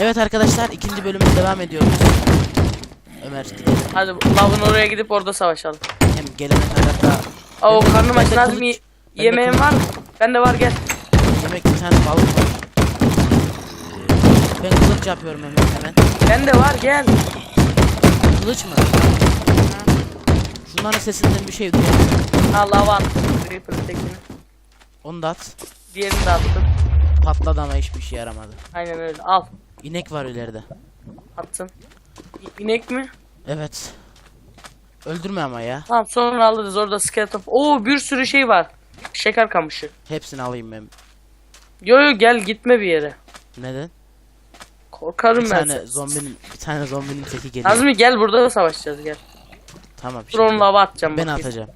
Evet arkadaşlar ikinci bölüme devam ediyoruz. Ömer gidelim. Hadi lavın oraya gidip orada savaşalım. Hem gelene kadar da Aa o karnım aç Nazmi. Yemeğin kılıç- var mı? Bende var gel. yemek bir tane balık var. Ben kılıç yapıyorum hemen hemen. Bende var gel. Kılıç mı? Şunların sesinden bir şey duyuyorum. Ha lava attım. Creeper'ın tekini. Onu da at. Diğerini de attım. Patladı ama hiçbir şey yaramadı. Aynen öyle. Al. İnek var ileride. Attım. İ- İnek mi? Evet. Öldürme ama ya. Tamam sonra alırız orada skeleton. Oo bir sürü şey var. Şeker kamışı. Hepsini alayım ben. Yo yo gel gitme bir yere. Neden? Korkarım Bir ben. tane sen- zombinin bir tane zombinin teki geliyor. Nazmi gel burada da savaşacağız gel. Tamam. Dur onu şimdi. lava atacağım. Ben bakayım. atacağım.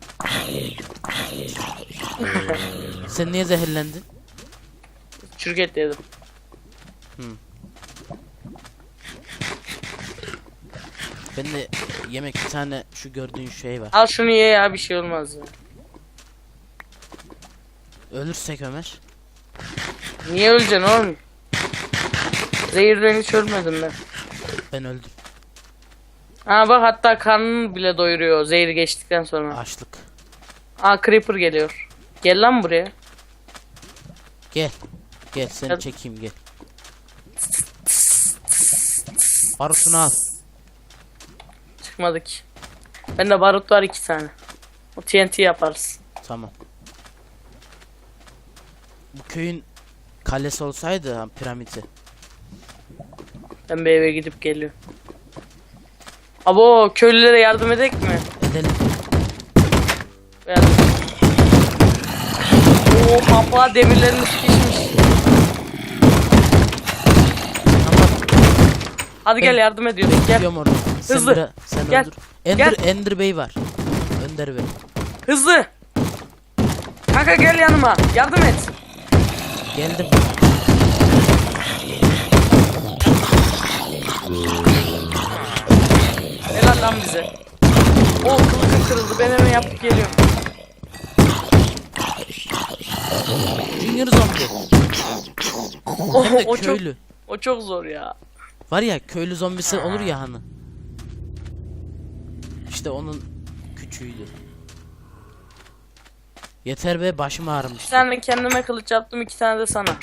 Sen niye zehirlendin? Çürget yedim. Ben de yemek bir tane şu gördüğün şey var. Al şunu ye ya bir şey olmaz ya. Ölürsek Ömer. Niye öleceksin oğlum? Zehirden hiç ölmedim ben. Ben öldüm. Ha bak hatta karnını bile doyuruyor zehir geçtikten sonra. Açlık. Aa creeper geliyor. Gel lan buraya. Gel. Gel seni Gel. çekeyim gel. Barutunu al. Çıkmadık. Bende barut var iki tane. O TNT yaparız. Tamam. Bu köyün kalesi olsaydı ha, piramidi. Ben bir eve gidip geliyorum. Abo köylülere yardım edek mi? Edelim. Yardım. Oo pampa demirlerin sıkışmış. Tamam. Hadi gel Ben- yardım ediyoruz. Gel. Gidiyorum orada. Sen, Hızlı. bira- sen Gel. öldür. Ender, Gel. Ender Bey var. Önder Bey. Hızlı. Kanka gel yanıma. Yardım et. Geldim. Helal lan bize. O kılıcım kırıldı. Ben hemen yapıp geliyorum. Junior zombi. O, Hem de o çok köylü. o çok zor ya. Var ya köylü zombisi olur ya hani. İşte onun küçüğüydü. Yeter be başım Bir ağrımıştı. tane kendime kılıç yaptım, iki tane de sana.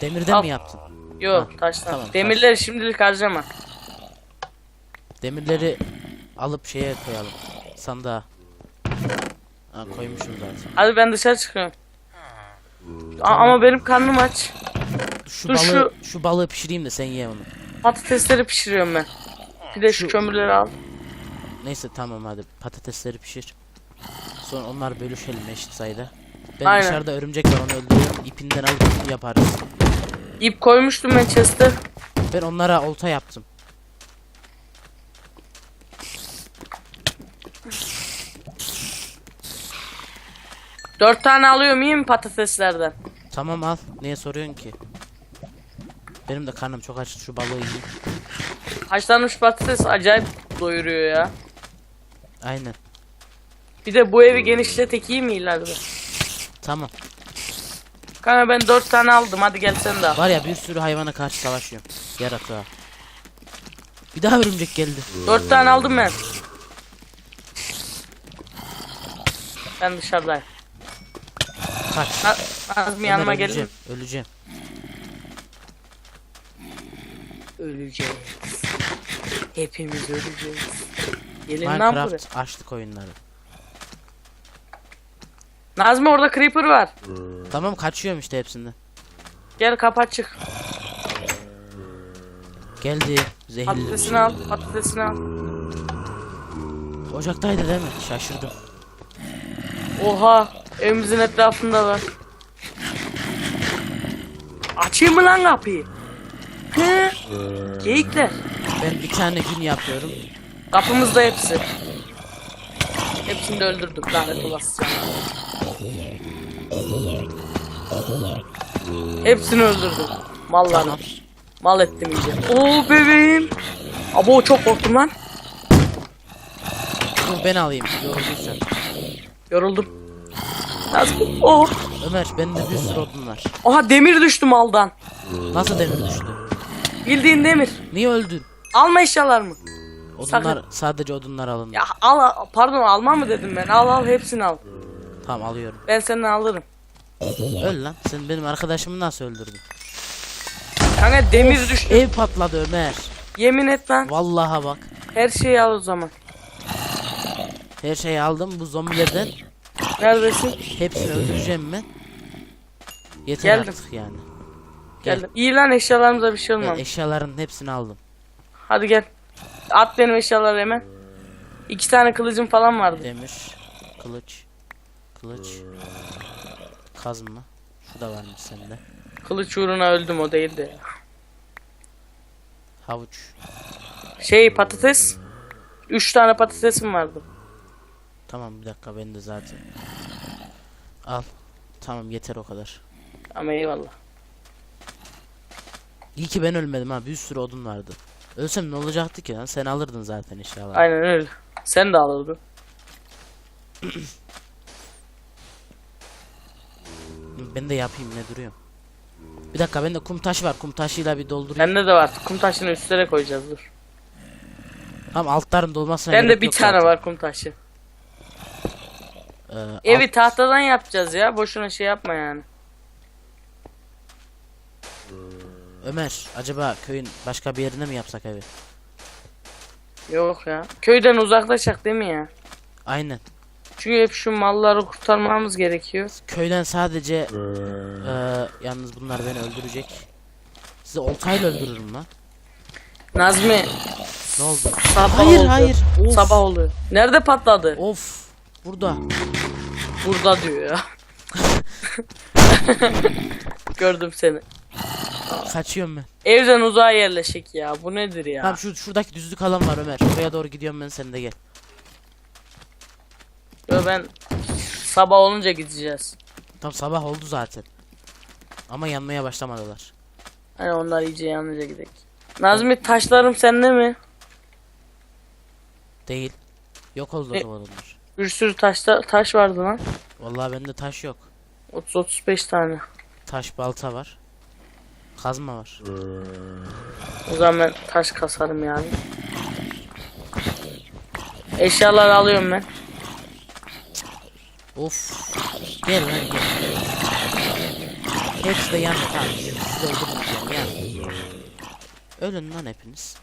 Demirden Al. mi yaptın? Yok Ha, taştan. tamam. Demirleri şimdilik harcama. Demirleri alıp şeye koyalım. Sandığa. Ha koymuşum zaten. Hadi ben dışarı çıkıyorum. A- ama benim karnım aç. Şu Dur, balığı şu... balığı pişireyim de sen ye onu. Patatesleri pişiriyorum ben. Bir de şu kömürleri al. Neyse tamam hadi patatesleri pişir. Sonra onlar bölüşelim eşit sayıda. Ben Aynen. dışarıda örümcek var onu öldürüyorum. İpinden alıp ipini yaparız. İp koymuştum ben chest'e. Ben onlara olta yaptım. Dört tane alıyorum iyi mi patateslerden? Tamam al. Niye soruyorsun ki? Benim de karnım çok aç. Şu balığı yiyeyim. Haşlanmış patates acayip doyuruyor ya. Aynen. Bir de bu evi genişletek iyi mi ileride? Tamam. Kanka ben dört tane aldım hadi gel sen de al. Var ya bir sürü hayvana karşı savaşıyorum. Yaratığa. Bir daha örümcek geldi. Dört tane aldım ben. Ben dışarıdayım. Kaç. Na- Nazmi Ömer, yanıma öleceğim. gelin. Öleceğim. Öleceğiz. Hepimiz öleceğiz. Gelin lan buraya. Minecraft açlık oyunları. Nazmi orada creeper var. Tamam kaçıyorum işte hepsinden. Gel kapı açık. Geldi. Zehirli. Patatesini al. Patatesini al. Ocaktaydı değil mi? Şaşırdım. Oha. Evimizin etrafında var. Açayım mı lan kapıyı? He? Geyikler. Ben bir tane gün yapıyorum. Kapımızda hepsi. Hepsini de öldürdük lanet olası. Hepsini öldürdüm. Malları. Tamam. Mal ettim iyice. Oo bebeğim. Abo çok korktum lan. Dur ben alayım. Yorulduysan. Yoruldum. Nasıl? Oh. Ömer bende bir sürü odun var. Aha demir düştü maldan. Nasıl demir düştü? Bildiğin demir. Niye öldün? Alma eşyalarımı. Odunlar Sakın. sadece odunlar alın. Ya al, al pardon alma mı dedim ben. Al al hepsini al. Tamam alıyorum. Ben senden alırım. Öl lan. Sen benim arkadaşımı nasıl öldürdün? Kanka demir düştü. Ev patladı Ömer. Yemin et lan. Vallaha bak. Her şeyi al o zaman. Her şeyi aldım bu zombilerden. Neredesin? Hepsini öldüreceğim ben. Yeter Geldim. artık yani. Gel. Geldim. İyi lan eşyalarımıza bir şey olmamış. eşyaların hepsini aldım. Hadi gel. At benim eşyaları hemen. İki tane kılıcım falan vardı. Demir, kılıç, kılıç, kazma. Şu da varmış sende. Kılıç uğruna öldüm o değildi. Havuç. Şey patates. Üç tane patatesim vardı. Tamam bir dakika bende zaten. Al. Tamam yeter o kadar. Ama eyvallah. İyi ki ben ölmedim ha. Bir sürü odun vardı. Ölsem ne olacaktı ki lan? Sen alırdın zaten inşallah. Aynen öyle. Sen de alırdın. Ben de yapayım ne duruyorum. Bir dakika bende kum taşı var. Kum taşıyla bir doldurayım. Bende de var. Kum taşını üstlere koyacağız dur. Tamam altların dolmasına Bende gerek bir tane zaten. var kum taşı. Ee, Evi alt- tahtadan yapacağız ya. Boşuna şey yapma yani. Ömer acaba köyün başka bir yerine mi yapsak evi? Yok ya. Köyden uzaklaşacak değil mi ya? Aynen. Çünkü hep şu malları kurtarmamız gerekiyor. Köyden sadece eee, yalnız bunlar beni öldürecek. Sizi oltayla öldürürüm lan. Nazmi Ne oldu? sabah Hayır, oldu. hayır. Of. Sabah oldu. Nerede patladı? Of. Burada. Burada diyor ya. Gördüm seni. Kaçıyorum ben. Evden uzağa yerleşik ya. Bu nedir ya? Tamam şu şuradaki düzlük alan var Ömer. Oraya doğru gidiyorum ben sen de gel. Yo, ben sabah olunca gideceğiz. Tam sabah oldu zaten. Ama yanmaya başlamadılar. Hani onlar iyice yanınca gidelim. Nazmi taşlarım sende mi? Değil. Yok oldu o onlar. Bir sürü taşta taş vardı lan. Vallahi bende taş yok. 30-35 tane. Taş balta var. Kazma var. O zaman ben taş kasarım yani. Eşyaları alıyorum ben. Of. Gel lan gel. Hepsi de yandı tamam. Öldürmeyeceğim. Ölün lan hepiniz.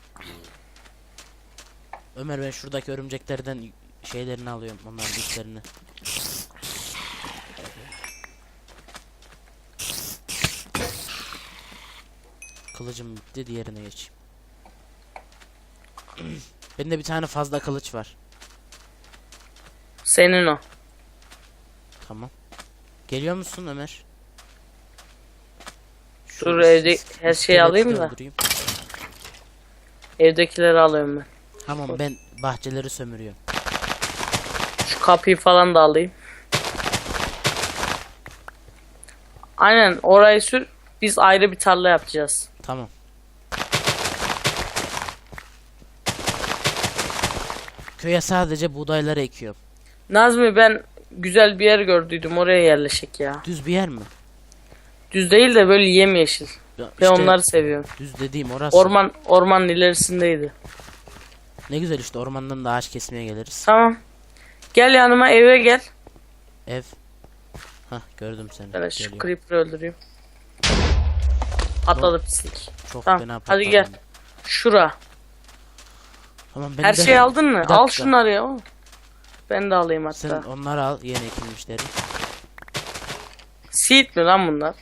Ömer ben şuradaki örümceklerden şeylerini alıyorum. Onların dişlerini. Kılıcım bitti diğerine geçeyim. Bende bir tane fazla kılıç var. Senin o. Tamam. Geliyor musun Ömer? Şu Dur, evde her şeyi alayım da. öldüreyim. Evdekileri alıyorum ben. Tamam ben bahçeleri sömürüyorum. Şu kapıyı falan da alayım. Aynen orayı sür. Biz ayrı bir tarla yapacağız. Tamam. Köye sadece buğdayları ekiyorum. Nazmi ben güzel bir yer gördüydüm. Oraya yerleşik ya. Düz bir yer mi? Düz değil de böyle yemyeşil. Ya Ben işte onları seviyorum. düz dediğim orası. Orman ormanın ilerisindeydi. Ne güzel işte ormandan da ağaç kesmeye geliriz. Tamam. Gel yanıma eve gel. Ev. Hah gördüm seni. Ben şu Geliyorum. creeper'ı Patladı pislik. Çok Tamam, fena hadi patladım. gel. Şura. Tamam ben Her de- şeyi aldın mı? Al şunları ya. Ben de alayım hatta. Sen onları al yeni ekilmişleri. Seed mi lan bunlar?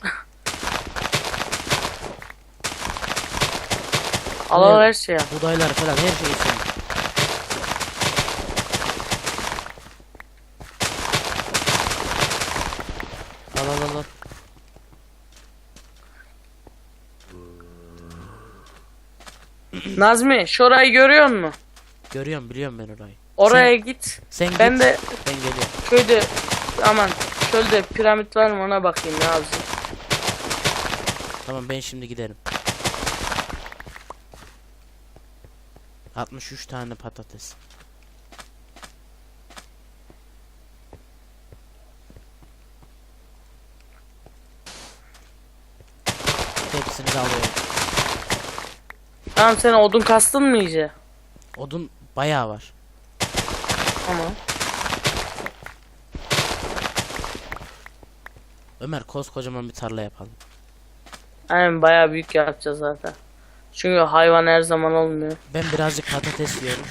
al al her şeyi al. Buğdaylar falan her şeyi sömür. Al al al al. Nazmi şurayı görüyor musun? Görüyorum biliyorum ben orayı. Oraya git. Sen Ben git, de ben geliyorum. köyde aman çölde piramit var mı ona bakayım ne. Tamam ben şimdi giderim. 63 tane patates. Hepsini de alıyorum. Tamam sen odun kastın mı iyice? Odun bayağı var. Tamam. Ömer koskocaman bir tarla yapalım. Aynen bayağı büyük yapacağız zaten. Çünkü hayvan her zaman olmuyor. Ben birazcık patates yiyorum.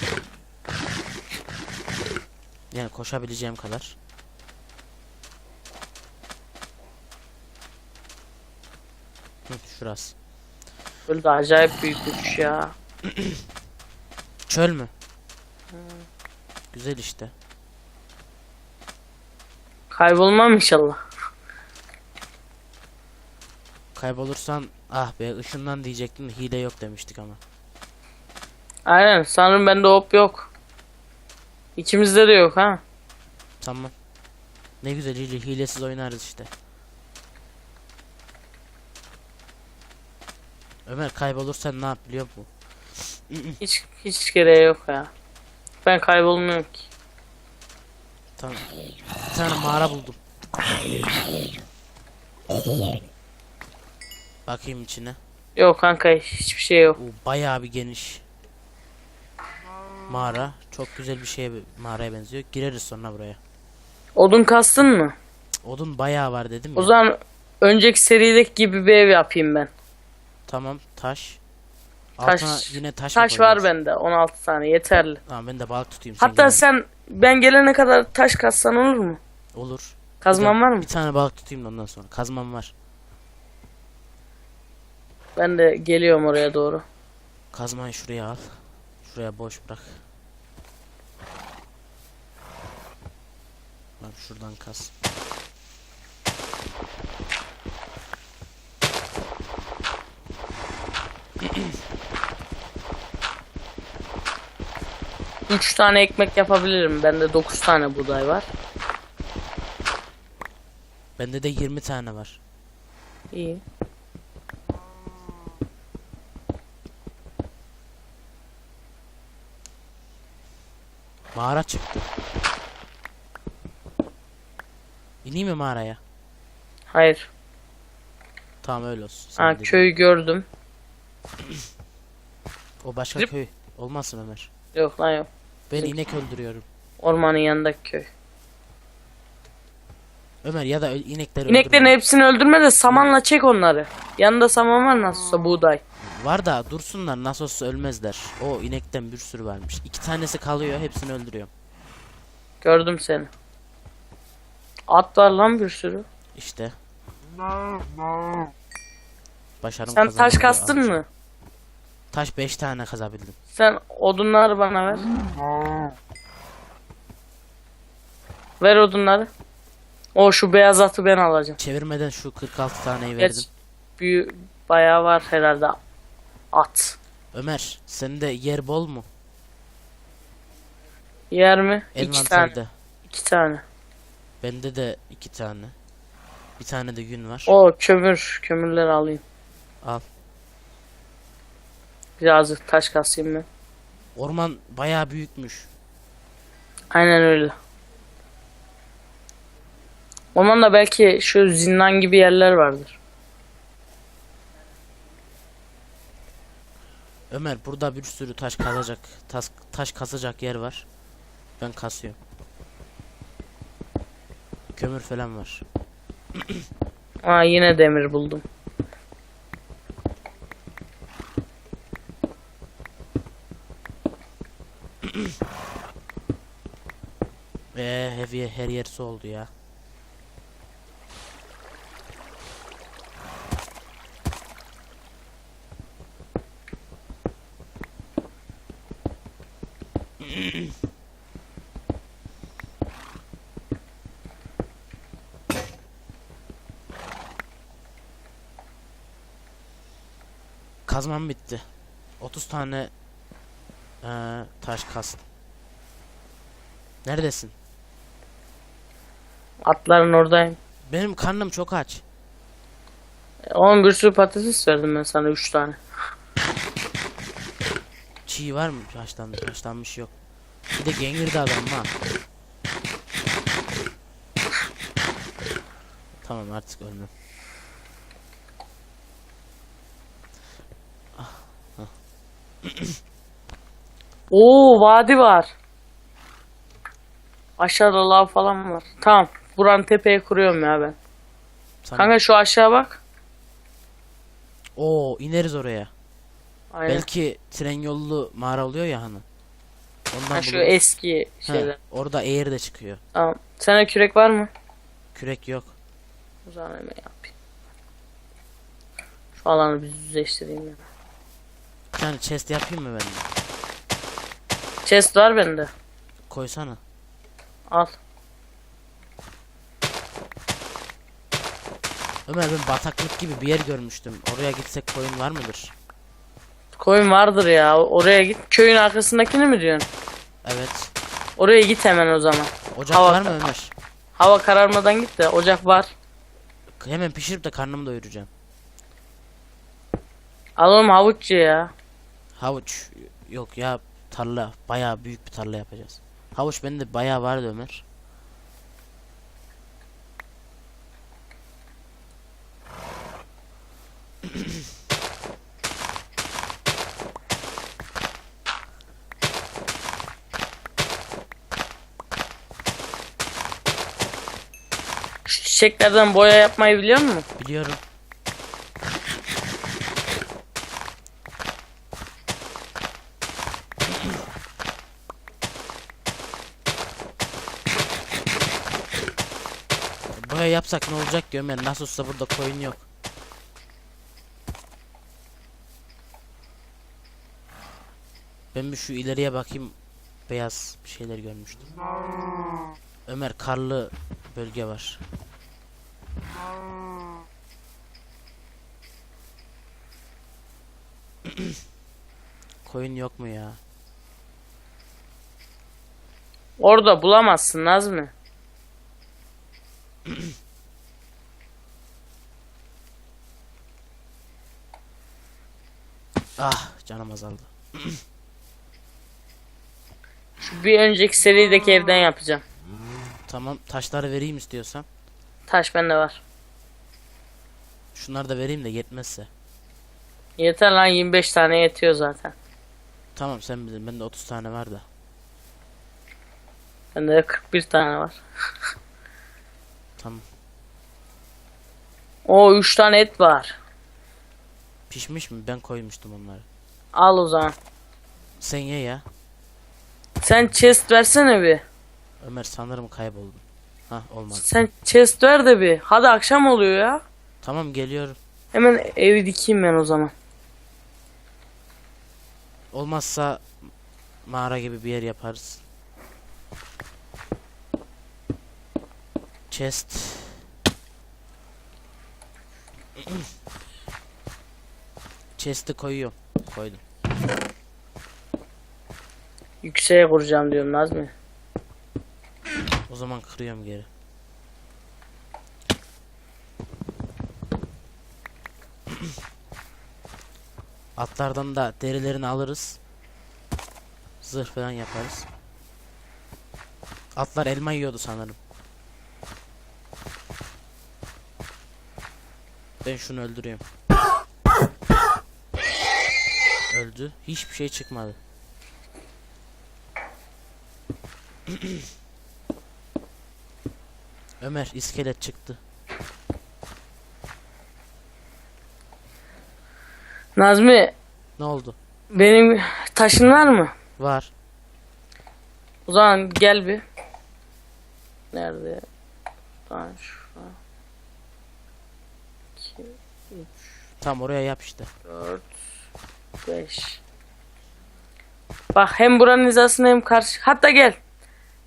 Yani koşabileceğim kadar. Hı, şurası. Böyle de acayip büyükmüş ya. Çöl mü? Güzel işte. Kaybolmam inşallah. Kaybolursan ah be ışından diyecektin hile yok demiştik ama. Aynen sanırım bende hop yok. İkimizde de yok ha. Tamam. Ne güzel hile, hilesiz oynarız işte. Ömer kaybolursan ne yap biliyor musun? Hiç hiç gereği yok ya. Ben kaybolmuyorum ki. Tamam. Bir tane mağara buldum. Bakayım içine. Yok kanka hiçbir şey yok. O bayağı bir geniş. Mağara. Çok güzel bir şeye mağaraya benziyor. Gireriz sonra buraya. Odun kastın mı? Odun bayağı var dedim ya. O zaman önceki serideki gibi bir ev yapayım ben. Tamam taş. Taş- Altına yine taş Taş var yapabiliriz. bende 16 tane yeterli. Tamam ben de balık tutayım. sen Hatta gel. sen ben gelene kadar taş kassan olur mu? Olur. Kazman var mı? Bir tane balık tutayım da ondan sonra. Kazmam var. Ben de geliyorum oraya doğru. Kazmayı şuraya al. Şuraya boş bırak. Bak şuradan kaz. Üç tane ekmek yapabilirim. Bende 9 tane buğday var. Bende de 20 tane var. İyi. Mağara çıktı. İneyim mi mağaraya? Hayır. Tamam öyle olsun. Sen Ha dedin. köyü gördüm. O başka Zıp. köy. Olmazsın Ömer. Yok lan yok. Ben inek öldürüyorum. Ormanın yanındaki köy. Ömer ya da ö- inekleri İneklerin öldürme. hepsini öldürme de samanla çek onları. Yanında saman var nasılsa buğday. Var da dursunlar nasıl olsa ölmezler. O inekten bir sürü varmış. İki tanesi kalıyor hepsini öldürüyorum. Gördüm seni. At var lan bir sürü. İşte. Başarım Sen taş kastın mı? Taş 5 tane kazabildim. Sen odunları bana ver. Ver odunları. O şu beyaz atı ben alacağım. Çevirmeden şu 46 taneyi verdim. Geç. Büyü bayağı var herhalde. At. Ömer sende yer bol mu? Yer mi? İki tane. İki tane. Bende de 2 tane. Bir tane de gün var. O kömür. Kömürleri alayım. Al. Birazcık taş kasayım ben. Orman bayağı büyükmüş. Aynen öyle. Ormanda belki şu zindan gibi yerler vardır. Ömer burada bir sürü taş kazacak, taş, taş kazacak yer var. Ben kasıyorum. Kömür falan var. Aa yine demir buldum. Heavy her yer su oldu ya. Kazmam bitti. 30 tane eee, taş kastım. Neredesin? Atların oradayım. Benim karnım çok aç. Oğlum bir sürü patates verdim ben sana 3 tane. Çiğ var mı? Haşlanmış, haşlanmış yok. Bir de gengirdi adam ha. Tamam artık ölmem. Ah, hah. Oo vadi var. Aşağıda lav falan var. Tamam. Buranın tepeye kuruyorum ya ben. Sen... Kanka şu aşağı bak. Oo ineriz oraya. Aynen. Belki tren yollu mağara oluyor ya hani. Ondan Ha, şu buluruz. eski şeyler. orada eğer de çıkıyor. Tamam. Sana kürek var mı? Kürek yok. O zaman hemen yapayım. Şu alanı bir düzleştireyim ya. Bir tane chest yapayım mı ben de? Chest var bende. Koysana. Al. Ömer ben bataklık gibi bir yer görmüştüm. Oraya gitsek koyun var mıdır? Koyun vardır ya. Oraya git. Köyün arkasındakini mi diyorsun? Evet. Oraya git hemen o zaman. Ocak Hava- var mı Ömer? Hava kararmadan git de ocak var. Hemen pişirip de karnımı doyuracağım. Al oğlum havuççu ya. Havuç yok ya tarla bayağı büyük bir tarla yapacağız. Havuç bende bayağı vardı Ömer. Şu çiçeklerden boya yapmayı biliyor musun? Biliyorum. Boya yapsak ne olacak ki Ömer? Nasıl olsa burada koyun yok. Ben bir şu ileriye bakayım. Beyaz bir şeyler görmüştüm. Ömer karlı bölge var. Koyun yok mu ya? Orada bulamazsın Nazmi. Ah canım azaldı. Şu bir önceki serideki evden yapacağım. Tamam taşları vereyim istiyorsan. Taş bende var. Şunları da vereyim de yetmezse. Yeter lan 25 tane yetiyor zaten. Tamam sen bilin bende 30 tane var da. Bende de 41 tane var. Tamam. O 3 tane et var. Pişmiş mi? Ben koymuştum onları. Al o zaman. Sen ye ya. Sen chest versene bir. Ömer sanırım kayboldum. Hah olmadı. Sen chest ver de bir. Hadi akşam oluyor ya. Tamam geliyorum. Hemen evi dikeyim ben o zaman. Olmazsa mağara gibi bir yer yaparız. Chest. Chest'i koyuyorum. Koydum. Yükseğe kuracağım diyorum Nazmi. O zaman kırıyorum geri. Atlardan da derilerini alırız. Zırh falan yaparız. Atlar elma yiyordu sanırım. Ben şunu öldürüyorum. Öldü. Hiçbir şey çıkmadı. Ömer iskelet çıktı. Nazmi Ne oldu? benim taşın var mı? Var. O zaman gel bir. Nerede? Taş. Tam oraya yap işte. 4 5 Bak hem buranın hizasına hem karşı. Hatta gel.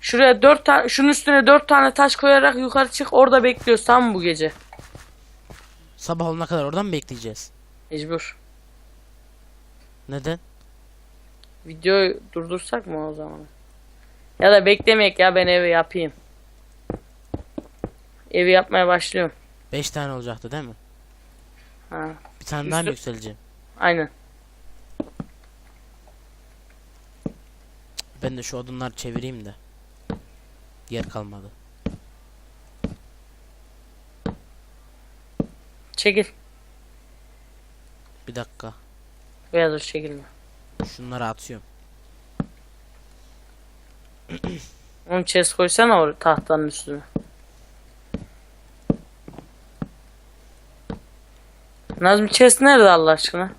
Şuraya 4 tane şunun üstüne 4 tane taş koyarak yukarı çık. Orada bekliyoruz mı bu gece? Sabah olana kadar oradan mı bekleyeceğiz? Mecbur. Neden? Videoyu durdursak mı o zaman? Ya da beklemek ya ben evi yapayım. Evi yapmaya başlıyorum. 5 tane olacaktı değil mi? Ha, Bir tane daha mı Üstü- yükseleceğim? aynen. Ben de şu odunları çevireyim de. Yer kalmadı. Çekil. Bir dakika. Veya dur çekilme. Şunları atıyorum. Onu chest koysana oraya tahtanın üstüne. Nazmi chest nerede Allah aşkına?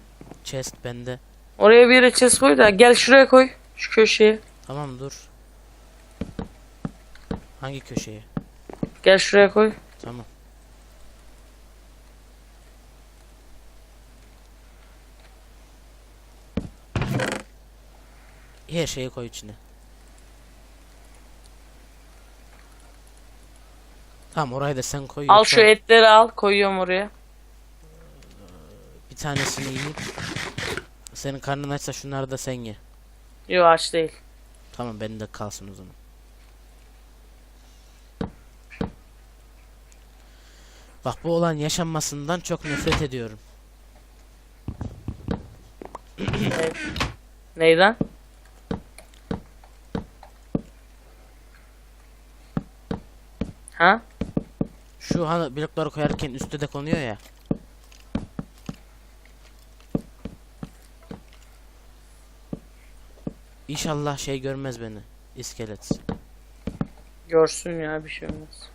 Chest bende. Oraya bir yere chest koy da gel şuraya koy. Şu köşeye. Tamam dur. Hangi köşeye? Gel şuraya koy. Tamam. Her şeyi koy içine. Tamam orayı da sen koy. Al yoksa şu etleri al koyuyorum oraya. Bir tanesini yiyeyim. Senin karnın açsa şunları da sen ye. Yok aç değil. Tamam benim de kalsın o zaman. Bak bu olan yaşanmasından çok nefret ediyorum. Neyden? Ha? Şu hani blokları koyarken üstte de konuyor ya. İnşallah şey görmez beni. İskelet. Görsün ya bir şey olmaz.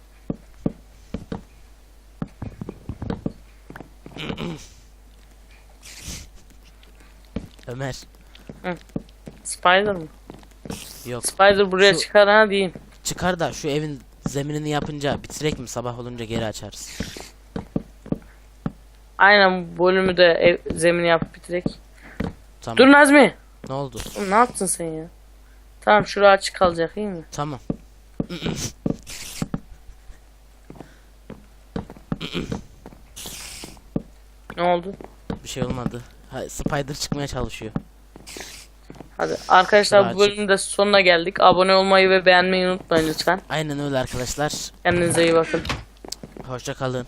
Ömer. Spider mı? Yok. Spider buraya Şu- çıkar ha diyeyim. Çıkar da şu evin zeminini yapınca bitirek mi sabah olunca geri açarız. Aynen bu bölümü de ev, zemin yapıp bitirek. Tamam. Dur Nazmi. Ne oldu? Oğlum ne yaptın sen ya? Tamam şura açık kalacak iyi mi? Tamam. Ne oldu? Bir şey olmadı. Ha, Spider çıkmaya çalışıyor. Hadi arkadaşlar Şura bu bölümün de sonuna geldik. Abone olmayı ve beğenmeyi unutmayın lütfen. Aynen öyle arkadaşlar. Kendinize iyi bakın. Hoşça kalın.